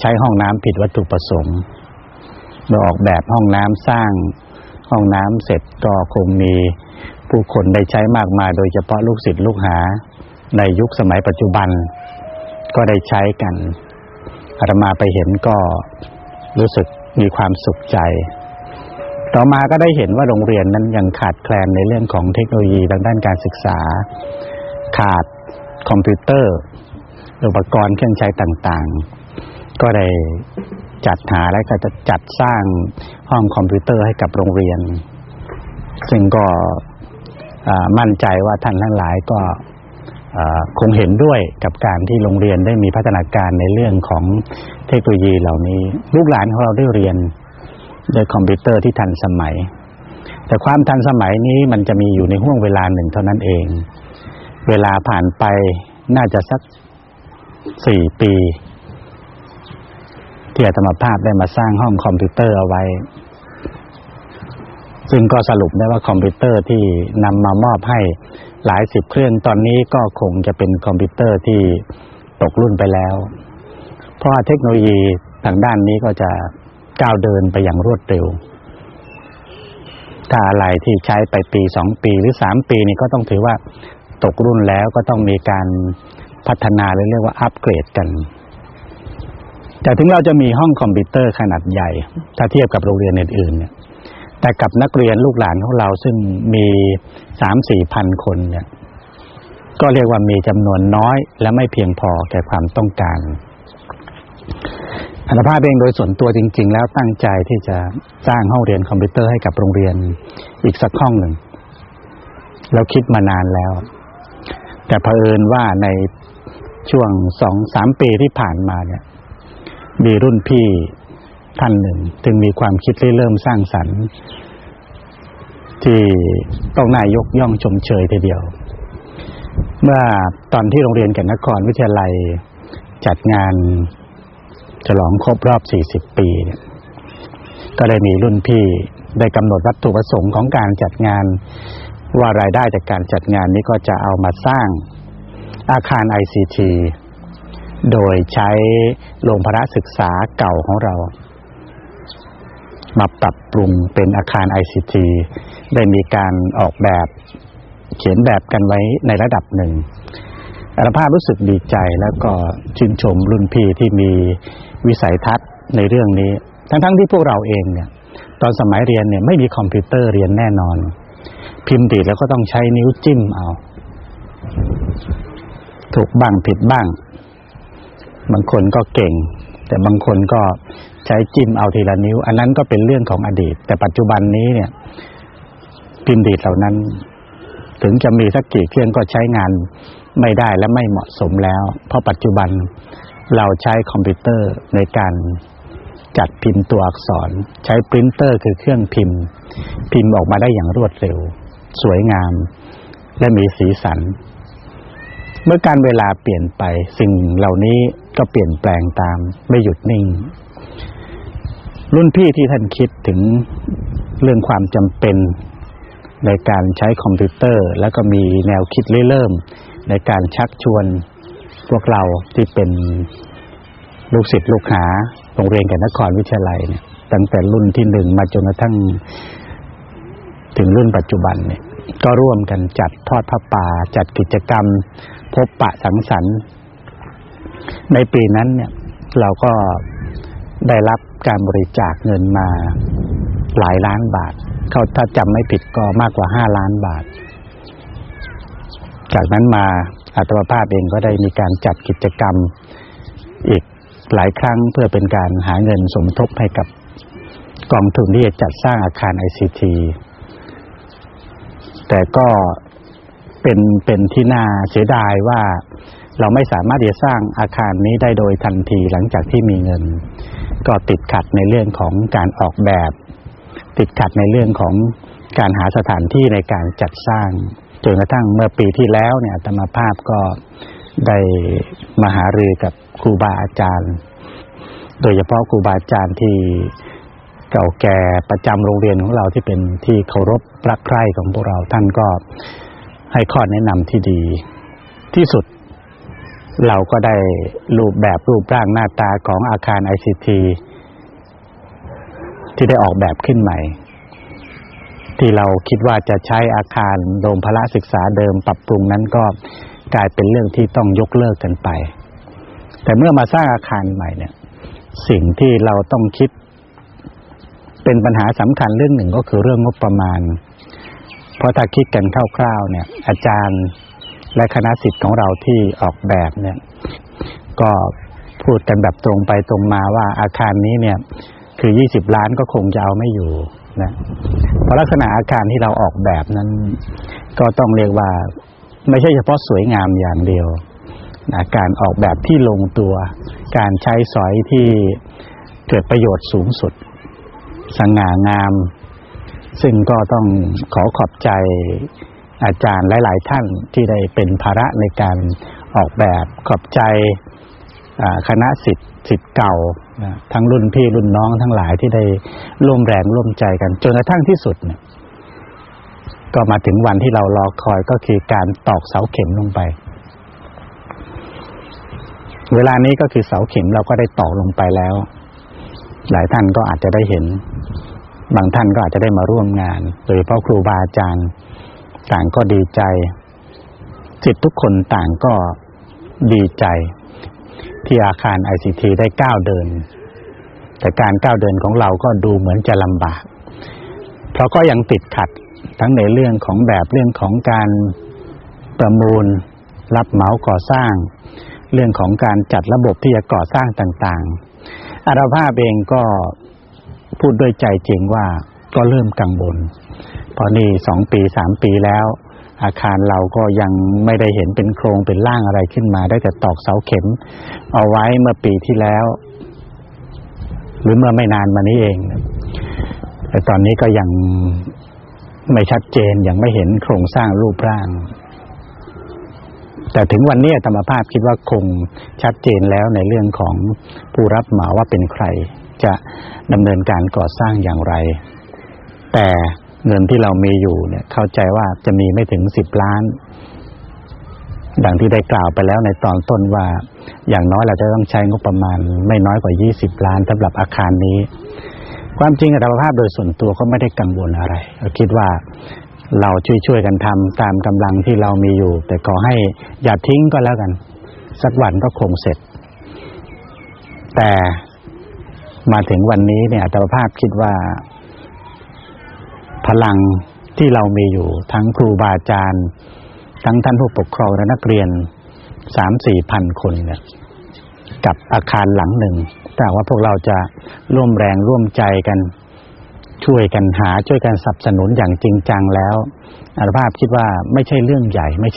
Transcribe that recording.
ใช้ห้องน้ำผิดวัตถุประสงค์ เมื่อออกแบบห้องน้ำสร้างห้องน้ำเสร็จก็คงมีผู้คนได้ใช้มากมายโดยเฉพาะลูกศิษย์ลูกหา ในยุคสมัยปัจจุบันก็ได้ใช้กันอาตมาไปเห็นก็รู้สึกมีความสุขใจ ต่อมาก็ได้เห็นว่าโรงเรียนนั้นยังขาดแคลนในเรื่องของเทคโนโลยีทางด้านการศึกษา ขาดคอมพิวเตอร์ อุปกรณ์เครื่องใช้ต่างๆ ก็ได้จัดหาและก็จะจัดสร้างห้องคอมพิวเตอร์ให้กับโรงเรียน ซึ่งก็มั่นใจว่าท่านทั้งหลายก็คงเห็นด้วยกับการที่โรงเรียนได้มีพัฒนาการในเรื่องของเทคโนโลยีเหล่านี้ ลูกหลานของเราได้เรียนด้วยคอมพิวเตอร์ที่ทันสมัย แต่ความทันสมัยนี้มันจะมีอยู่ในห่วงเวลาหนึ่งเท่านั้นเอง เวลาผ่านไปน่าจะสักสี่ปี ที่อาตมาภาพได้มาสร้างห้องคอมพิวเตอร์เอาไว้ ซึ่งก็สรุปได้ว่าคอมพิวเตอร์ที่นำมามอบให้หลายสิบเครื่องตอนนี้ก็คงจะเป็นคอมพิวเตอร์ที่ตกรุ่นไปแล้ว เพราะเทคโนโลยีทางด้านนี้ก็จะก้าวเดินไปอย่างรวดเร็ว ถ้าอะไรที่ใช้ไปปีสองปีหรือสามปีนี่ก็ต้องถือว่าตกรุ่นแล้วก็ต้องมีการพัฒนาเรียกว่าอัปเกรดกัน แต่ถึงเราจะมีห้องคอมพิวเตอร์ขนาดใหญ่ ถ้าเทียบกับโรงเรียนอื่นๆเนี่ยแต่กับนักเรียนลูกหลานของเราซึ่งมีสามสี่พันคนเนี่ย ก็เรียกว่ามีจำนวนน้อย และไม่เพียงพอแก่ความต้องการอันภาพเองโดยส่วนตัวจริง ๆ แล้วตั้งใจที่จะสร้างห้องเรียนคอมพิวเตอร์ให้กับโรงเรียนอีกสักห้องหนึ่งแล้วคิดมานานแล้ว แต่เผอิญว่าในช่วงสองสามปีที่ผ่านมาเนี่ย มีรุ่นพี่ท่านหนึ่งจึงมีความคิดที่เริ่มสร้างสรรค์ ที่ต้องนายยกย่องชมเชยทีเดียว เมื่อตอนที่โรงเรียนแก่นนครวิทยาลัยจัดงานฉลองครบรอบ 40 ปีเนี่ยก็ได้มีรุ่นพี่ได้กำหนดวัตถุประสงค์ของการจัดงาน ว่ารายได้จากการจัดงานนี้ก็จะเอามาสร้างอาคาร ICT โดยใช้โรงพระศึกษาเก่าของเรา มาปรับปรุงเป็นอาคาร ICT ได้มีการออกแบบเขียนแบบกันไว้ในระดับหนึ่งอารภาพรู้สึกดีใจแล้วก็ชื่นชมรุ่นพี่ที่มีวิสัยทัศน์ในเรื่องนี้ ทั้งๆทที่พวกเราเองเนี่ย ตอนสมัยเรียนเนี่ยไม่มีคอมพิวเตอร์เรียนแน่นอน พิมพ์ดีแล้วก็ต้องใช้นิ้วจิ้มเอา ถูกบ้างผิดบ้าง บางคนก็เก่ง แต่บางคนก็ใช้จิ้มเอาทีละนิ้ว อันนั้นก็เป็นเรื่องของอดีต แต่ปัจจุบันนี้เนี่ย พิมพ์ดีดเหล่านั้น ถึงจะมีสักกี่เครื่องก็ใช้งานไม่ได้และไม่เหมาะสมแล้ว เพราะปัจจุบันเราใช้คอมพิวเตอร์ในการจัดพิมพ์ตัวอักษร ใช้ปรินเตอร์คือเครื่องพิมพ์ พิมพ์ออกมาได้อย่างรวดเร็ว สวยงาม และมีสีสัน เมื่อการเวลาเปลี่ยนไป สิ่งเหล่านี้ก็เปลี่ยนแปลงตามไม่หยุดนิ่ง รุ่นพี่ที่ท่านคิดถึงเรื่องความจำเป็นในการใช้คอมพิวเตอร์ แล้วก็มีแนวคิดเริ่ม ในการชักชวนพวกเราที่เป็นลูกศิษย์ลูกหาโรงเรียนกันนครวิทยาลัยเนี่ยตั้งแต่รุ่นที่หนึ่งมาจนกระทั่งถึงรุ่นปัจจุบันเนี่ยก็ร่วมกันจัดทอดพระป่าจัดกิจกรรม พบปะสังสรรค์ ในปีนั้นเนี่ยเราก็ได้รับการบริจาคเงินมาหลายล้านบาท เขาถ้าจำไม่ผิดก็มากกว่าห้าล้านบาท จากนั้นมาอัตมาภาพเองก็ได้มีการจัดกิจกรรมอีกหลายครั้งเพื่อเป็นการหาเงินสมทบให้กับกองทุนที่จะจัดสร้างอาคารไอซีทีแต่ก็ เป็นเป็นที่น่าเสียดายว่าเราไม่สามารถจะสร้างอาคารนี้ได้โดยทันทีหลังจากที่มีเงิน ก็ติดขัดในเรื่องของการออกแบบ ติดขัดในเรื่องของการหาสถานที่ในการจัดสร้างจนกระทั่งเมื่อปีที่แล้วเนี่ยธรรมภาพก็ได้มาหารือกับครูบาอาจารย์ โดยเฉพาะครูบาอาจารย์ที่เก่าแก่ประจำโรงเรียนของเราที่เป็นที่เคารพรักใคร่ของพวกเราท่านก็ ให้ข้อแนะนำที่ดี ที่สุดเราก็ได้รูปแบบรูปร่างหน้าตาของอาคาร ICT ที่ได้ออกแบบขึ้นใหม่ ที่เราคิดว่าจะใช้อาคารโรงพละศึกษาเดิมปรับปรุงนั้นก็กลายเป็นเรื่องที่ต้องยกเลิกกันไป แต่เมื่อมาสร้างอาคารใหม่เนี่ย สิ่งที่เราต้องคิดเป็นปัญหาสำคัญเรื่องหนึ่งก็คือเรื่องงบประมาณ เพราะถ้าคิดกันคร่าวๆเนี่ย อาจารย์และคณะสิทธิ์ของเราที่ออกแบบเนี่ย ก็พูดกันแบบตรงไปตรงมาว่าอาคารนี้เนี่ย คือ 20 ล้านก็คงจะเอาไม่อยู่นะเพราะลักษณะอาคารที่เราออกแบบนั้น ก็ต้องเรียกว่าไม่ใช่เฉพาะสวยงามอย่างเดียวนะการออกแบบที่ลงตัว การใช้สอยที่เกิดประโยชน์สูงสุด สง่างาม ซึ่งก็ต้องขอขอบใจอาจารย์หลาย ๆ ท่านที่ได้เป็นภาระในการออกแบบขอบใจคณะสิทธิ์สิทธิ์เก่าทั้งรุ่นพี่รุ่นน้องทั้งหลายที่ได้ร่วมแรงร่วมใจกัน จนกระทั่งที่สุดเนี่ยก็มาถึงวันที่เรารอคอยก็คือการตอกเสาเข็มลงไป เวลานี้ก็คือเสาเข็มเราก็ได้ตอกลงไปแล้ว หลายท่านก็อาจจะได้เห็น บางท่านก็อาจจะได้มาร่วมงาน โดยเฉพาะครูบาอาจารย์ ต่างก็ดีใจสิทธิ์ทุกคนต่างก็ดีใจ ที่อาคาร ICT ได้ก้าวเดิน แต่การก้าวเดินของเราก็ดูเหมือนจะลำบาก เพราะก็ยังติดขัดทั้งในเรื่องของแบบเรื่องของการประมูล รับเหมาก่อสร้าง เรื่องของการจัดระบบที่จะก่อสร้างต่างๆ อาราภาพเองก็ พูดด้วยใจจริงว่าก็เริ่มกังวลเพราะนี่สองปีสามปีแล้ว อาคารเราก็ยังไม่ได้เห็นเป็นโครงเป็นร่างอะไรขึ้นมา ได้แต่ตอกเสาเข็ม เอาไว้เมื่อปีที่แล้ว หรือเมื่อไม่นานมานี้เองแต่ตอนนี้ก็ยังไม่ชัดเจนยังไม่เห็นโครงสร้างรูปร่าง แต่ถึงวันนี้ธรรมภาพคิดว่าคงชัดเจนแล้วในเรื่องของผู้รับเหมาว่าเป็นใคร จะดำเนินการก่อสร้างอย่างไร แต่เงินที่เรามีอยู่เนี่ยเข้าใจว่าจะมีไม่ถึงสิบล้าน ดังที่ได้กล่าวไปแล้วในตอนต้นว่า อย่างน้อยเราจะต้องใช้งบประมาณ ไม่น้อยกว่ายี่สิบล้านสำหรับอาคารนี้ ความจริงอัตภาพโดยส่วนตัวก็ไม่ได้กังวลอะไรเราคิดว่าเราช่วยๆกันทำตามกำลังที่เรามีอยู่ แต่ขอให้อย่าทิ้งก็แล้วกัน สักวันก็คงเสร็จ แต่ มาถึงวันนี้เนี่ยอัตภาพคิดว่า พลังที่เรามีอยู่ ทั้งครูบาอาจารย์ ทั้งท่านผู้ปกครองและนักเรียนสามสี่พันคนเนี่ยกับอาคารหลังหนึ่งแต่ว่าพวกเราจะร่วมแรงร่วมใจกัน ช่วยกันหาช่วยกันสนับสนุนอย่างจริงจังแล้วอาภาพคิดว่าไม่ใช่เรื่องใหญ่ไม่ใช่